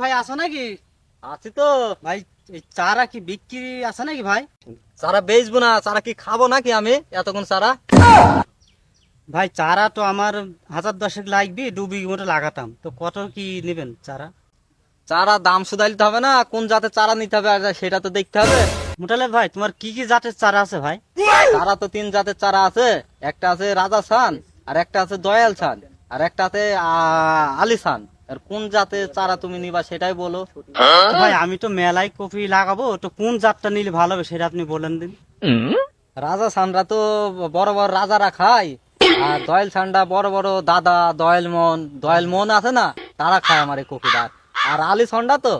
ভাই আসো নাকি? আছি তো। ভাই চারা কি বিক্রি আছে নাকি ভাই? চারা বেচবো না চারা কি খাব নাকি আমি? এতক্ষণ চারা। ভাই চারা তো আমার হাজার দশেক লাগবে দু বিঘি মতো লাগাতাম। তো কত কি নেবেন চারা? চারা দাম শুধাইতে হবে না কোন জাতের চারা নিতে হবে আর সেটা তো দেখতে হবে। মোটালে ভাই তোমার কি কি জাতের চারা আছে ভাই? চারা তো তিন জাতের চারা আছে। একটা আছে রাজা সান আর একটা আছে দয়াল সান আর একটা আছে আলি সান আর কোন জাতের চারা তুমি নিবা সেটাই বলো। ভাই আমি তো মেলায় কপি লাগাবো তো কোন জাতটা নিলে ভালো হবে সেটা আপনি বলেন দিন। রাজা সানরা তো বড় বড় রাজারা খায় আর দয়াল সানটা বড় বড় দাদা দয়াল মন দয়াল মন আছে না তারা খায় আমার এই কপিটা আর আলি সন্ডা তো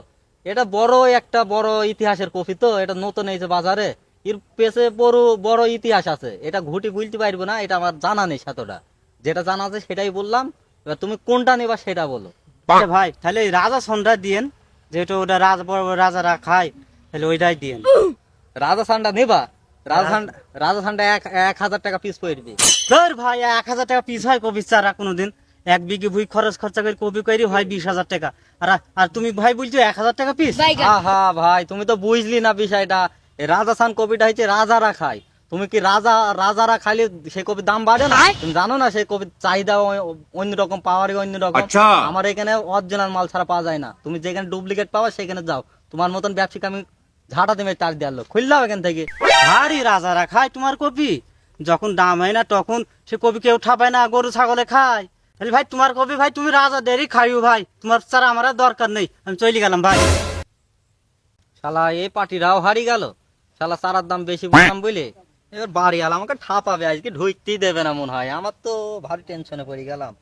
এটা বড় একটা বড় ইতিহাসের কপি তো এটা নতুন এইছে বাজারে এর পেছে বড় বড় ইতিহাস আছে। এটা ঘুটি বুঝতে পারব না এটা আমার জানা নেই সাতটা। যেটা জানা আছে সেটাই বললাম এবার তুমি কোনটা নেবা সেটা বলো। ভাই তাহলে এই রাজা সন্ধ্যা দিয়েন যেহেতু ওটা রাজা বড় বড় রাজারা খায় তাহলে ওইটাই দিয়েন। রাজা সানটা নেবা? রাজা সান্ডা রাজা সানটা এক এক হাজার টাকা পিস পড়বে ধর ভাই এক হাজার টাকা পিস হয় কপির চারা কোনোদিন। এক বিঘে ভুই খরচ খরচা করে কপি করি হয় বিশ হাজার টাকা। আর আর তুমি ভাই বলছো এক হাজার টাকা পিস আহা ভাই তুমি তো বুঝলি না বিষয়টা। এই রাজাসান কপিটা হচ্ছে রাজারা খায়। তুমি কি রাজা রাজারা খাইলে সেই কপির দাম বাড়ে না? তুমি জানো না সেই কপির চাহিদা অন্য রকম পাওয়ারই অন্য রকম। আমার এখানে অরিজিনাল মাল ছাড়া পাওয়া যায় না। তুমি যেখানে ডুপ্লিকেট পাওয়া সেখানে যাও। তোমার মতন ব্যবসায়িক আমি ঝাঁটা দেবে চার দেওয়ার লোক। খুললাম এখান থেকে। ভারী রাজারা খায় তোমার কপি যখন দাম হয় না তখন সে কপি কেউ ঠাপায় না গরু ছাগলে খায়। তাহলে ভাই তোমার কপি ভাই তুমি রাজা দেরি খাইও ভাই। তোমার চারা আমার দরকার নেই। আমি চলে গেলাম ভাই। শালা এই পার্টিরাও হারি গেল। শালা চারার দাম বেশি বললাম বলে এবার বাড়ি আলাম, আমাকে ঠাপাবে, আজকে ঢুকতেই দেবে না মনে হয়। আমার তো ভারী টেনশনে পড়ে গেলাম।